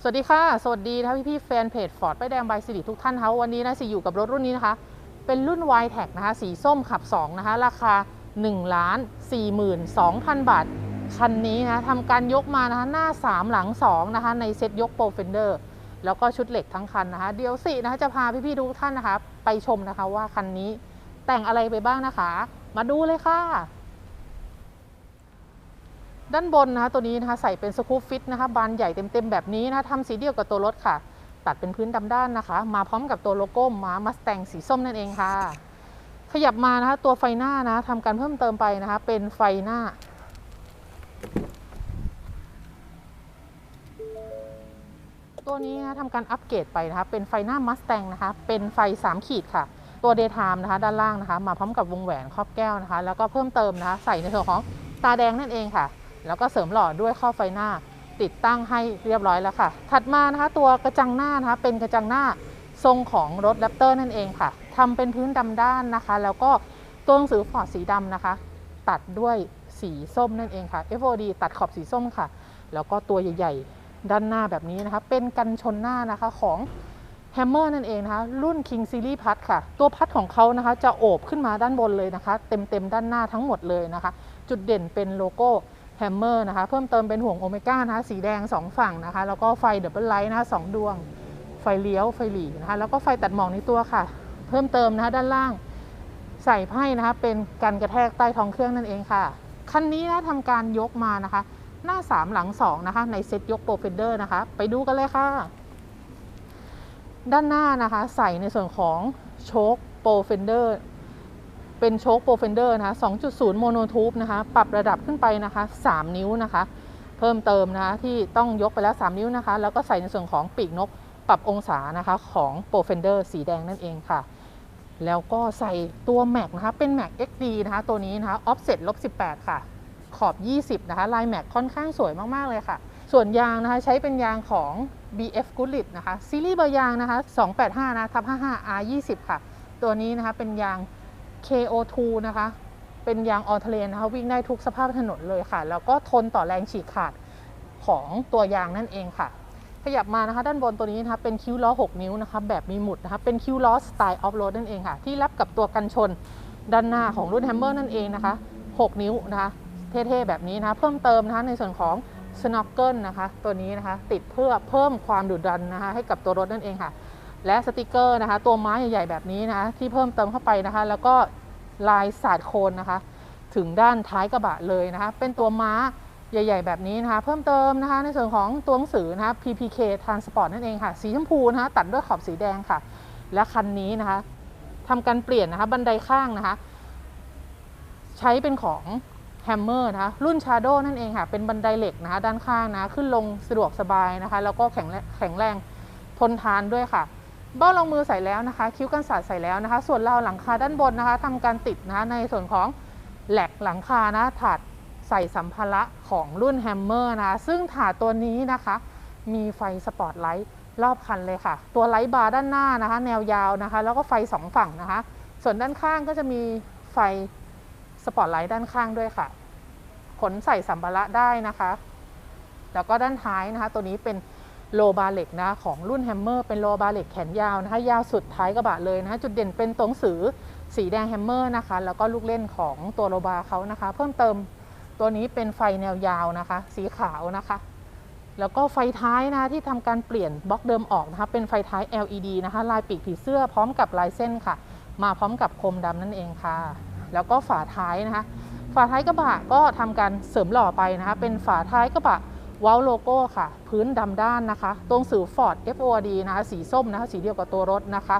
สวัสดีค่ะ สวัสดีนะคะพี่พี่ๆแฟนเพจฟอร์ดป้ายแดงบายสิริทุกท่านคะวันนี้นะสิอยู่กับรถรุ่นนี้นะคะ เป็นรุ่น y t e c นะคะ สีส้มขับ 2 นะคะ ราคา1ล้าน42,000 บาท คันนี้นะทำการยกมานะคะหน้า 3 หลัง 2 นะคะ ในเซ็ตยกโปรเฟนเดอร์แล้วก็ชุดเหล็กทั้งคันนะคะ เดี๋ยวสินะคะจะพาพี่พี่ๆทุกท่านนะคะ ไปชมนะคะว่าคันนี้แต่งอะไรไปบ้างนะคะ มาดูเลยค่ะ ด้านบนนะคะตัวนี้นะคะใส่เป็นสกู๊ปฟิตนะคะบานใหญ่เต็มๆแบบนี้นะคะทำสีเดียวกับตัวรถค่ะ ตัดเป็นพื้นดำด้านนะคะ มาพร้อมกับตัวโลโก้ม้ามัสแตงสีส้มนั่นเองค่ะ ขยับมานะคะตัวไฟหน้านะทำการเพิ่มเติมไปนะคะ เป็นไฟหน้า ตัวนี้นะทำการอัปเกรดไปนะคะ เป็นไฟหน้ามัสแตงนะคะ เป็นไฟ 3 ขีดค่ะ ตัว Daytime นะคะด้านล่างนะคะ มาพร้อมกับวงแหวนครอบแก้วนะคะ แล้วก็เพิ่มเติมนะคะ ใส่ในส่วนของตาแดงนั่นเองค่ะ แล้วก็เสริมหล่อด้วยข้อไฟหน้า ติดตั้งให้เรียบร้อยแล้วค่ะ ถัดมานะคะตัวกระจังหน้านะคะเป็นกระจังหน้าทรงของรถแรปเตอร์นั่นเองค่ะทำเป็นพื้นดำด้านนะคะ แล้วก็ตัวหนังสือฟอร์ดสีดำนะคะ ตัดด้วยสีส้มนั่นเองค่ะ FOD ตัดขอบสีส้มค่ะ แล้วก็ตัวใหญ่ ๆ ด้านหน้าแบบนี้นะคะ เป็นกันชนหน้านะคะของแฮมเมอร์นั่นเองนะคะ รุ่น King Series พัดค่ะ ตัวพัดของเขานะคะ จะโอบขึ้นมาด้านบนเลยนะคะ เต็มๆด้านหน้าทั้งหมดเลยนะคะ จุดเด่นเป็นโลโก้ แฮมเมอร์นะคะ เพิ่มเติมเป็นห่วงโอเมก้านะคะ สีแดง 2 ฝั่งนะคะ แล้วก็ไฟเดับเบิลไลท์นะคะสองดวง ไฟเลี้ยว ไฟหลีนะคะ แล้วก็ไฟตัดหมอกในตัวค่ะ เพิ่มเติมนะคะด้านล่าง ใส่ไพ่นะคะ เป็นกันกระแทกใต้ท้องเครื่องนั่นเองค่ะ คันนี้นะทำการยกมานะคะ หน้า 3 หลัง 2 นะคะ ในเซ็ตยกโปรเฟนเดอร์นะคะ ไปดูกันเลยค่ะ ด้านหน้านะคะ ใส่ในส่วนของโชคโปรเฟนเดอร์ เป็นโชคโปรเฟนเดอร์นะคะ2.0 โมโนทูบนะคะ ปรับระดับขึ้นไปนะคะ 3 นิ้วนะคะ เพิ่มเติมนะคะที่ต้องยกไปแล้ว 3 นิ้วนะคะ แล้วก็ใส่ในส่วนของปีกนกปรับองศานะคะของโปรเฟนเดอร์สีแดงนั่นเองค่ะ แล้วก็ใส่ตัวแม็กนะคะ เป็นแม็ก XD นะคะ ตัวนี้นะคะ offset ลบ18 ค่ะ ขอบ 20 นะคะ ลายแม็กค่อนข้างสวยมาก ๆ เลยค่ะ ส่วนยางนะคะใช้เป็นยางของ BF Goodrich นะคะ ซีรีส์เบอร์ยางนะคะ 285 นะทับ55 R20 ค่ะ ตัวนี้นะคะเป็นยาง KO2 นะคะ เป็นยางออเทเลนนะคะ วิ่งได้ทุกสภาพถนนเลยค่ะ แล้วก็ทนต่อแรงฉีกขาดของตัวยางนั่นเองค่ะ ขยับมานะคะ ด้านบนตัวนี้นะคะเป็นคิ้วล้อ 6 นิ้วนะคะ แบบมีหมุดนะคะ เป็นคิ้วล้อสไตล์ออฟโรดนั่นเองค่ะ ที่รับกับตัวกันชนด้านหน้าของรุ่นแฮมเมอร์นั่นเองนะคะ 6 นิ้วนะคะ เท่ๆ แบบนี้นะคะ เพิ่มเติมนะคะในส่วนของสโนว์เกิลนะคะ ตัวนี้นะคะ ติดเพื่อเพิ่มความดุดันนะคะ ให้กับตัวรถนั่นเองค่ะ และสติกเกอร์นะคะ ตัวไม้ใหญ่ๆแบบนี้นะะที่เพิ่มเติมเข้าไปนะคะ แล้วก็ลายสาดโคนนะคะ ถึงด้านท้ายกระบะเลยนะคะ เป็นตัวม้าใหญ่ ๆ แบบนี้นะคะ เพิ่มเติมนะคะ ในส่วนของตัวหนังสือนะคะ PPK Transport นั่นเองค่ะ สีชมพูนะคะ ตัดด้วยขอบสีแดงค่ะ และคันนี้นะคะทำการเปลี่ยนนะคะ บันไดข้างนะคะ ใช้เป็นของแฮมเมอร์นะคะ รุ่น Shadow นั่นเองค่ะ เป็นบันไดเหล็กนะคะ ด้านข้างนะ ขึ้นลงสะดวกสบายนะคะ แล้วก็แข็งแข็งแรงทนทานด้วยค่ะ เบ้ารองมือใส่แล้วนะคะ คิ้วกันสาดใส่แล้วนะคะ ส่วนราวหลังคาด้านบนนะคะทำการติดนะคะในส่วนของแหลกหลังคานะถาดใส่สัมภาระของรุ่นแฮมเมอร์นะคะซึ่งถาดตัวนี้นะคะ มีไฟสปอตไลท์รอบคันเลยค่ะ ตัวไลท์บาร์ด้านหน้านะคะ แนวยาวนะคะ แล้วก็ไฟสองฝั่งนะคะ ส่วนด้านข้างก็จะมีไฟสปอตไลท์ด้านข้างด้วยค่ะ ขนใส่สัมภาระได้นะคะ แล้วก็ด้านท้ายนะคะ ตัวนี้เป็น โลบาเล็กนะของรุ่นแฮมเมอร์เป็นโลบาเล็กแขนยาวนะคะยาวสุดท้ายกระบะเลยนะคะจุดเด่นเป็นตรงสือสีแดงแฮมเมอร์นะคะแล้วก็ลูกเล่นของตัวโลบาเขานะคะ เพิ่มเติมตัวนี้เป็นไฟแนวยาวนะคะ สีขาวนะคะ แล้วก็ไฟท้ายนะที่ทำการเปลี่ยนบล็อกเดิมออกนะคะเป็นไฟท้าย LED นะคะ ลายปีกผีเสื้อพร้อมกับลายเส้นค่ะ มาพร้อมกับโคมดำนั่นเองค่ะ แล้วก็ฝาท้ายนะคะ ฝาท้ายกระบะก็ทำการเสริมหล่อไปนะคะ เป็นฝาท้ายกระบะ ว้าโลโก้ค่ะ พื้นดำด้านนะคะ ตรงสื่อ Ford FORD นะคะ สีส้มนะคะ สีเดียวกับตัวรถนะคะ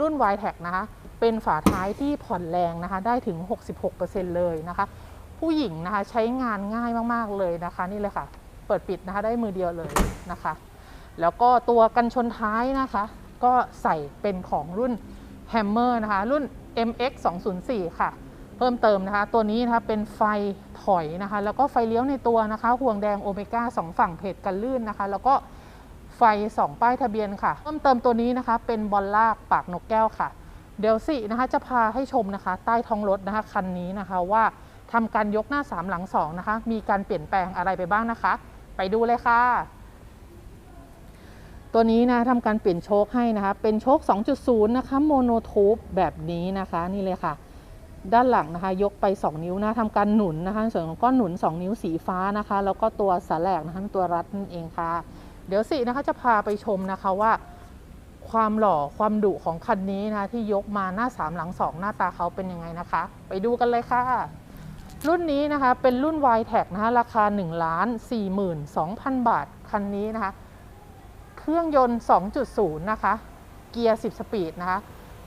รุ่น y t e c นะคะ เป็นฝาท้ายที่ผ่อนแรงนะคะ ได้ถึง 66%เลยนะคะ ผู้หญิงนะคะใช้งานง่ายมาก ๆ เลยนะคะ นี่เลยค่ะ เปิดปิดนะคะได้มือเดียวเลยนะคะ แล้วก็ตัวกันชนท้ายนะคะ ก็ใส่เป็นของรุ่น Hammer นะคะ รุ่น MX 204ค่ะ เพิ่มเติมนะคะ ตัวนี้นะคะเป็นไฟถอยนะคะ แล้วก็ไฟเลี้ยวในตัวนะคะ ห่วงแดงโอเมก้าสองฝั่งเพจกันลื่นนะคะ แล้วก็ไฟ 2 ป้ายทะเบียนค่ะ เพิ่มเติมตัวนี้นะคะ เป็นบอลลากปากนกแก้วค่ะ เดี๋ยวสินะคะจะพาให้ชมนะคะ ใต้ท้องรถนะคะคันนี้นะคะว่าทำการยกหน้า 3 หลัง 2 นะคะ มีการเปลี่ยนแปลงอะไรไปบ้างนะคะ ไปดูเลยค่ะ ตัวนี้นะทำการเปลี่ยนโชคให้นะคะ เป็นโชค 2.0 นะคะ โมโนทูบแบบนี้นะคะ นี่เลยค่ะ ด้านหลังนะคะ ยกไป 2 นิ้วนะทำการหนุนนะคะ ส่วนของก้อนหนุน 2 นิ้วสีฟ้านะคะ แล้วก็ตัวสาแหลกนะคะตัวรัดนั่นเองค่ะ เดี๋ยวสินะคะจะพาไปชมนะคะว่า ความหล่อความดุของคันนี้นะะที่ยกมาหน้า 3 หลัง 2 หน้าตาเขาเป็นยังไงนะคะ ไปดูกันเลยค่ะ รุ่นนี้นะคะเป็นรุ่น y t e c นะคะราคา1ล้าน42,000 บาทคันนี้นะคะ เครื่องยนต์ 2.0 นะคะ เกียร์ 10 สปีดนะคะ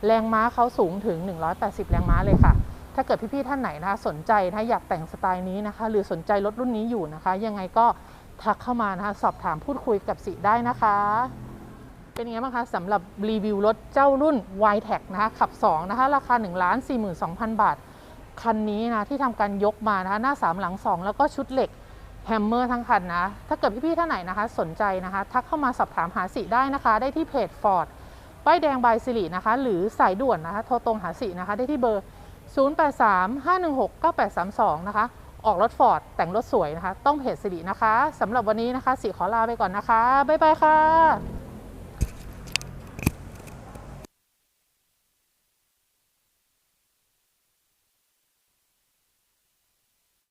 แรงม้าเขาสูงถึง 180 แรงม้าเลยค่ะ ถ้าเกิดพี่ๆท่านไหนนะคะสนใจนะอยากแต่งสไตล์นี้นะคะ หรือสนใจรถรุ่นนี้อยู่นะคะ ยังไงก็ทักเข้ามานะคะสอบถามพูดคุยกับสิได้นะคะ เป็นยังไงบ้างคะสำหรับรีวิวรถเจ้ารุ่น y t e c นะคะขับ 2 นะคะ ราคา 1 4 2 0 0 0 บาท คันนี้นะที่ทำการยกมานะคะหน้า 3 หลัง 2 แล้วก็ชุดเหล็กแฮมเมอร์ทั้งคันนะ ถ้าเกิดพี่ๆท่านไหนนะคะ สนใจนะคะ ทักเข้ามาสอบถามหาสิได้นะคะ ได้ที่เพจ Ford ป้ายแดงบายสิรินะคะ หรือสายด่วนนะคะ โทรตรงหาสินะคะ ได้ที่เบอร์ 0835169832 นะคะ ออกรถฟอร์ดแต่งรถสวยนะคะ ต้องเพจสิรินะคะสำหรับวันนี้นะคะสิขอลาไปก่อนนะคะ บ๊ายบายค่ะ